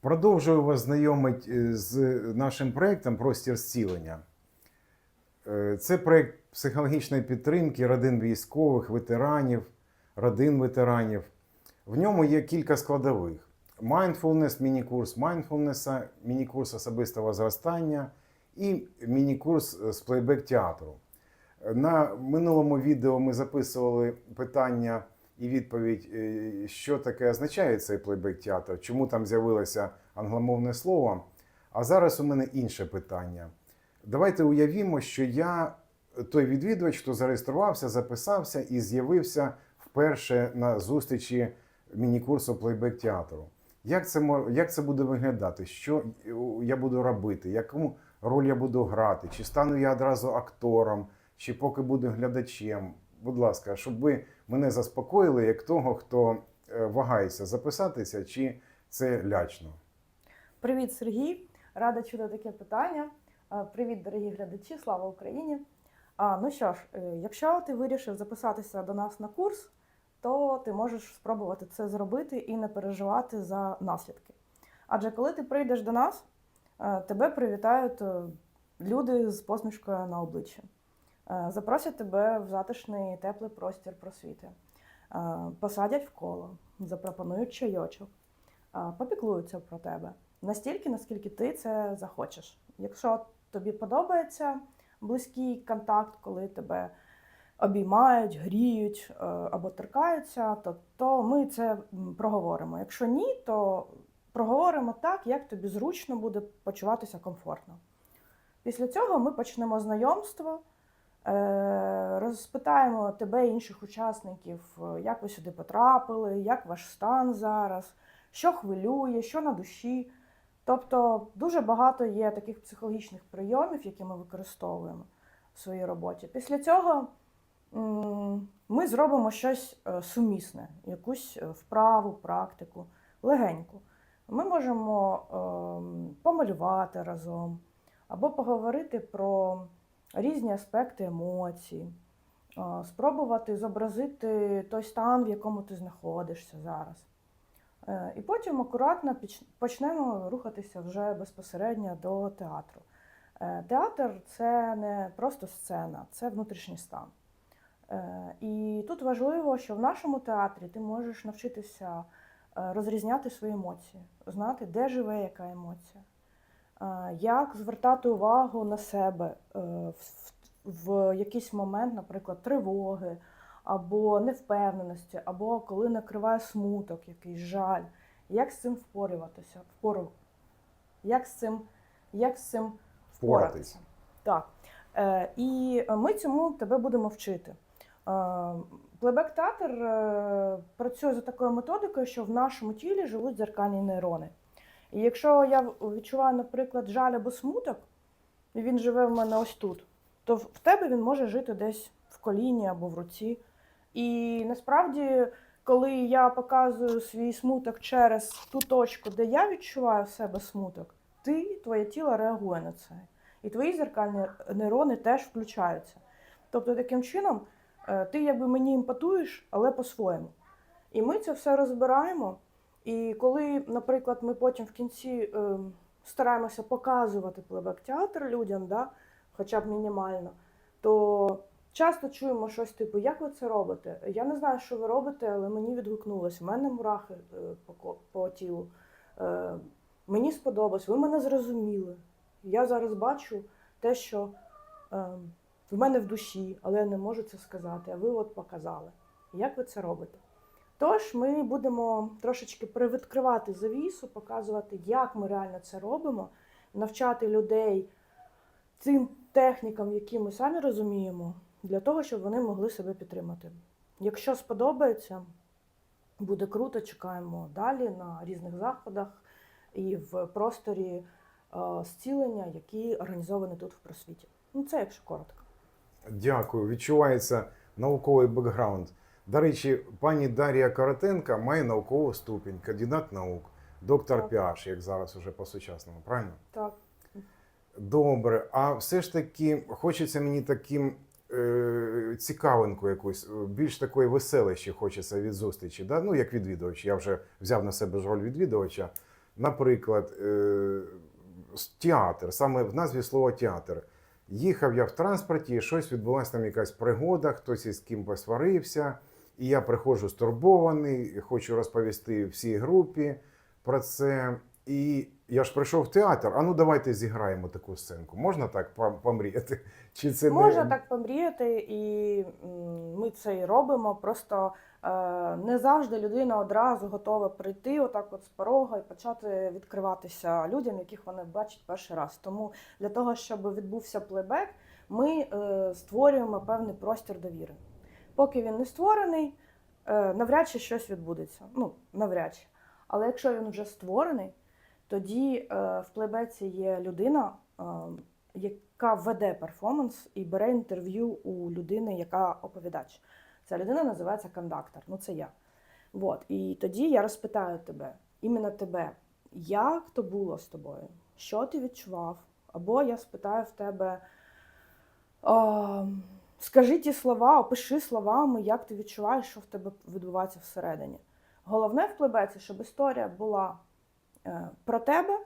Продовжую вас знайомити з нашим проєктом Простір зцілення. Е, Це проєкт психологічної підтримки родин військових, ветеранів, родин ветеранів. В ньому є кілька складових: mindfulness, міні-курс mindfulness, міні-курс особистого зростання і міні-курс з плейбек театру. На минулому відео ми записували питання і відповідь, е, що таке означає цей плейбек театр, чому там з'явилося англомовне слово. А зараз у мене інше питання. Давайте уявімо, що я той відвідувач, хто зареєструвався, записався і з'явився вперше на зустрічі міні-курсу плейбек театру. Як це, як це буде виглядати? Що я буду робити? Яку роль я буду грати? Чи стану я одразу актором, чи поки буду глядачем? Будь ласка, щоб ви мене заспокоїли, як того, хто е, вагається записатися, чи це лячно. Привіт, Сергій! Рада чути таке питання. Е, Привіт, дорогі глядачі! Слава Україні! А, ну що ж, е, якщо ти вирішив записатися до нас на курс, то ти можеш спробувати це зробити і не переживати за наслідки. Адже коли ти прийдеш до нас, тебе привітають люди з посмішкою на обличчі. Е, Запросять тебе в затишний теплий простір просвіти, Е, посадять в коло, запропонують чайочок, е, попіклуються про тебе настільки, наскільки ти це захочеш. Якщо тобі подобається близький контакт, коли тебе обіймають, гріють або торкаються, то, то ми це проговоримо. Якщо ні, то проговоримо так, як тобі зручно буде почуватися комфортно. Після цього ми почнемо знайомство, розпитаємо тебе інших учасників, е, як ви сюди потрапили, як ваш стан зараз, що хвилює, що на душі. Тобто дуже багато є таких психологічних прийомів, які ми використовуємо в своїй роботі. Після цього ми зробимо щось е, сумісне, якусь е, вправу, практику, легеньку. Ми можемо ем, помалювати разом або поговорити про різні аспекти емоцій, спробувати зобразити той стан, в якому ти знаходишся зараз. Е, І потім акуратно почнемо рухатися вже безпосередньо до театру. Е, Театр це не просто сцена, це внутрішній стан. Е, І тут важливо, що в нашому театрі ти можеш навчитися розрізняти свої емоції, знати, де живе яка емоція, як звертати увагу на себе е, в, якийсь момент, наприклад, тривоги або невпевненості, або коли накриває смуток, якийсь жаль. Як з цим впорюватися? Впору... Як з цим, як з цим Впоратись. Так. Е, і ми цьому тебе будемо вчити. Плейбек театр е, працює за такою методикою, що в нашому тілі живуть дзеркальні нейрони. І якщо я відчуваю, наприклад, жаль або смуток, і він живе в мене ось тут, то в тебе він може жити десь в коліні або в руці. І насправді, коли я показую свій смуток через ту точку, де я відчуваю в себе смуток, ти, твоє тіло реагує на це. І твої зеркальні нейрони теж включаються. Тобто, таким чином, е, ти якби мені імпатуєш, але по-своєму. І ми це все розбираємо. І коли, наприклад, ми потім в кінці е, стараємося показувати плейбек театр людям, да, хоча б мінімально, то часто чуємо щось типу, як ви це робите? Я не знаю, що ви робите, але мені відгукнулось. У мене мурахи е, по, по тілу. Е, мені сподобалось, ви мене зрозуміли. Я зараз бачу те, що е, в мене в душі, але я не можу це сказати, а ви от показали. Як ви це робите? Тож ми будемо трошечки привідкривати завісу, показувати, як ми реально це робимо, навчати людей цим технікам, які ми самі розуміємо, для того, щоб вони могли себе підтримати. Якщо сподобається, буде круто, чекаємо далі на різних заходах і в просторі е, зцілення, які організовані тут в просвіті. Ну, це якщо коротко. Дякую. Відчувається науковий бекграунд. До речі, пані Дар'я Коротенка має наукову ступінь, кандидат наук, доктор. Піаш, як зараз уже по-сучасному, правильно? Так. Добре. А все ж таки хочеться мені таким е, цікавинку якусь, е, більш такої веселищі хочеться від зустрічі. Да? Ну, як відвідувач. Я вже взяв на себе роль відвідувача. наприклад, е, театр, саме в назві слова театр. Їхав я в транспорті, щось відбулася там якась пригода, хтось із ким посварився. І я приходжу стурбований, хочу розповісти всій групі про це. І я ж прийшов в театр. А ну давайте зіграємо таку сценку. Можна так помріяти? Чи це Можна не... так помріяти, і ми це і робимо. Просто е, не завжди людина одразу готова прийти отак от з порога і почати відкриватися людям, яких вони бачать перший раз. Тому для того, щоб відбувся плейбек, ми е, створюємо певний простір довіри. Поки він не створений, е, навряд чи щось відбудеться. Ну, навряд чи. Але якщо він вже створений, тоді е, в плейбеці є людина, е, яка веде перформанс і бере інтерв'ю у людини, яка оповідач. Ця людина називається кондактор, ну це я. От. І тоді я розпитаю тебе, іменно тебе, як то було з тобою? Що ти відчував? Або я спитаю в тебе, скажи ті слова, опиши словами, як ти відчуваєш, що в тебе відбувається всередині. Головне в плебеці, щоб історія була е, про тебе,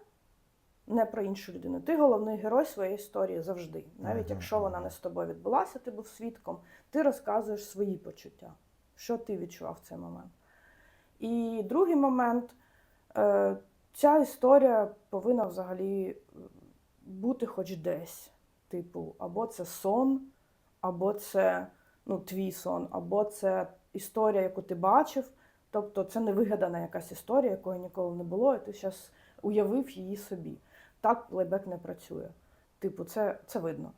не про іншу людину. Ти головний герой своєї історії завжди. Навіть якщо вона не з тобою відбулася, ти був свідком, ти розказуєш свої почуття, що ти відчував в цей момент. І другий момент, е, ця історія повинна взагалі бути хоч десь. Типу, або це сон, або це ну, твій сон, або це історія, яку ти бачив. Тобто це не вигадана якась історія, якої ніколи не було, і ти зараз уявив її собі. Так плейбек не працює. Типу, це, це видно.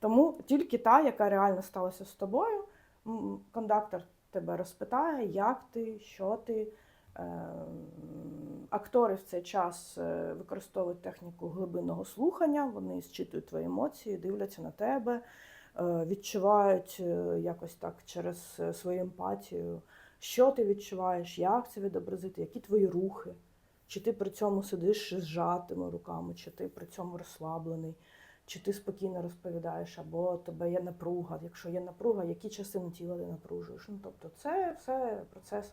Тому тільки та, яка реально сталася з тобою, кондактор тебе розпитає, як ти, що ти. Е, Актори в цей час е, використовують техніку глибинного слухання, вони зчитують твої емоції, дивляться на тебе, відчувають е, якось так через е, свою емпатію, що ти відчуваєш, як це відобразити, які твої рухи, чи ти при цьому сидиш з зжатими руками, чи ти при цьому розслаблений, чи ти спокійно розповідаєш, або тебе є напруга. Якщо є напруга, які частини тіла ти напружуєш. Ну, тобто це все процес.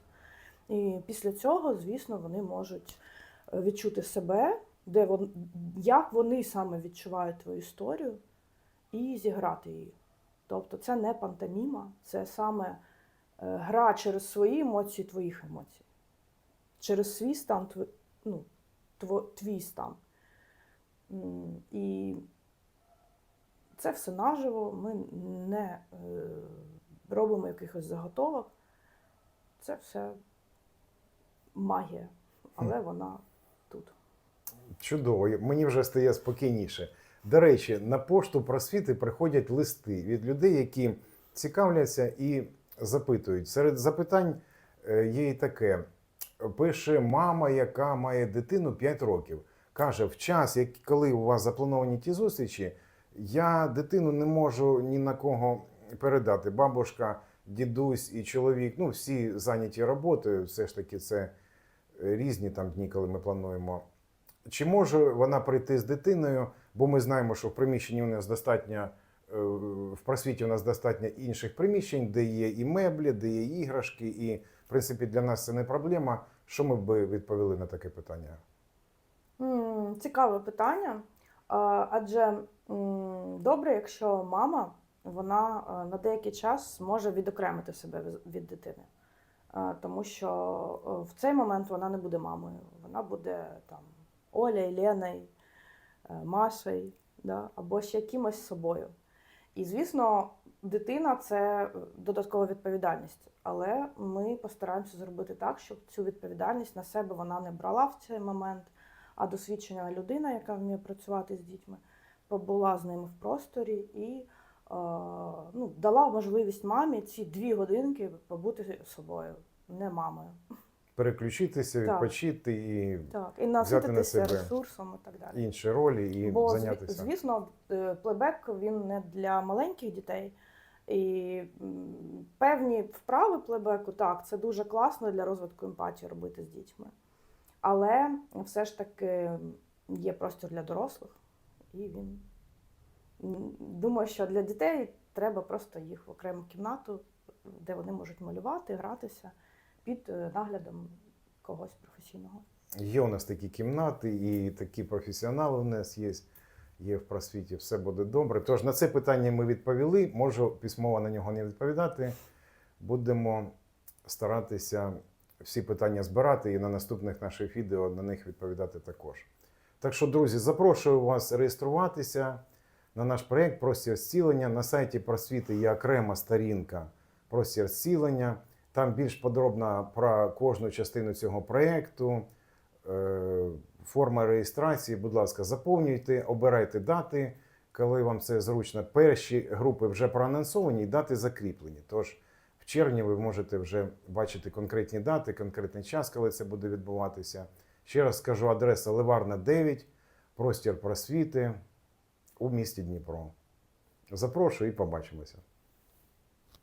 І після цього, звісно, вони можуть е, відчути себе, де вон, як вони саме відчувають твою історію, і зіграти її. Тобто це не пантоміма, це саме е, гра через свої емоції, твоїх емоцій. Через свій стан, ну, твій стан. І це все наживо, ми не е, робимо якихось заготовок. Це все магія, але вона тут. Чудово, мені вже стає спокійніше. До речі, на пошту просвіти приходять листи від людей, які цікавляться і запитують. Серед запитань е, є і таке: пише мама, яка має дитину 5 років. Каже: в час, коли у вас заплановані ті зустрічі, я дитину не можу ні на кого передати. Бабушка, дідусь і чоловік, ну всі зайняті роботою, все ж таки, це різні там дні, коли ми плануємо. Чи може вона прийти з дитиною? Бо ми знаємо, що в приміщенні у нас достатньо е, в просвіті у нас достатньо інших приміщень, де є і меблі, де є іграшки, і в принципі для нас це не проблема. Що ми б відповіли на таке питання? Цікаве питання. Адже добре, якщо мама вона е, на деякий час може відокремити себе від дитини. Е, Тому що в цей момент вона не буде мамою, вона буде там Оля, Леною, Машею, да? або ще якимось собою. І, звісно, дитина це додаткова відповідальність. Але ми постараємося зробити так, щоб цю відповідальність на себе вона не брала в цей момент, а досвідчена людина, яка вміє працювати з дітьми, побула з ними в просторі і е, ну, дала можливість мамі ці дві годинки побути собою, не мамою. Переключитися, Так. відпочити і Так, і на себе. ресурсом і так далі. інші ролі, і Бо, зайнятися. звісно, е, плейбек він не для маленьких дітей. І певні вправи плейбеку, так, це дуже класно для розвитку емпатії робити з дітьми. Але все ж таки є простір для дорослих, і він думаю, що для дітей треба просто їх в окрему кімнату, де вони можуть малювати, гратися під е, наглядом когось професійного. Є у нас такі кімнати, і такі професіонали у нас є. Є в просвіті, все буде добре. Тож на це питання ми відповіли. Можу письмово на нього не відповідати. Будемо старатися всі питання збирати і на наступних наших відео на них відповідати також. Так що, друзі, запрошую вас реєструватися на наш проєкт Простір зцілення. На сайті просвіти є окрема сторінка Простір зцілення. Там більш подробно про кожну частину цього проєкту. Е, Форма реєстрації, будь ласка, заповнюйте, обирайте дати, коли вам це зручно. Перші групи вже проанонсовані і дати закріплені. Тож в червні ви можете вже бачити конкретні дати, конкретний час, коли це буде відбуватися. Ще раз скажу, адреса Ливарна 9, простір просвіти у місті Дніпро. Запрошую і побачимося.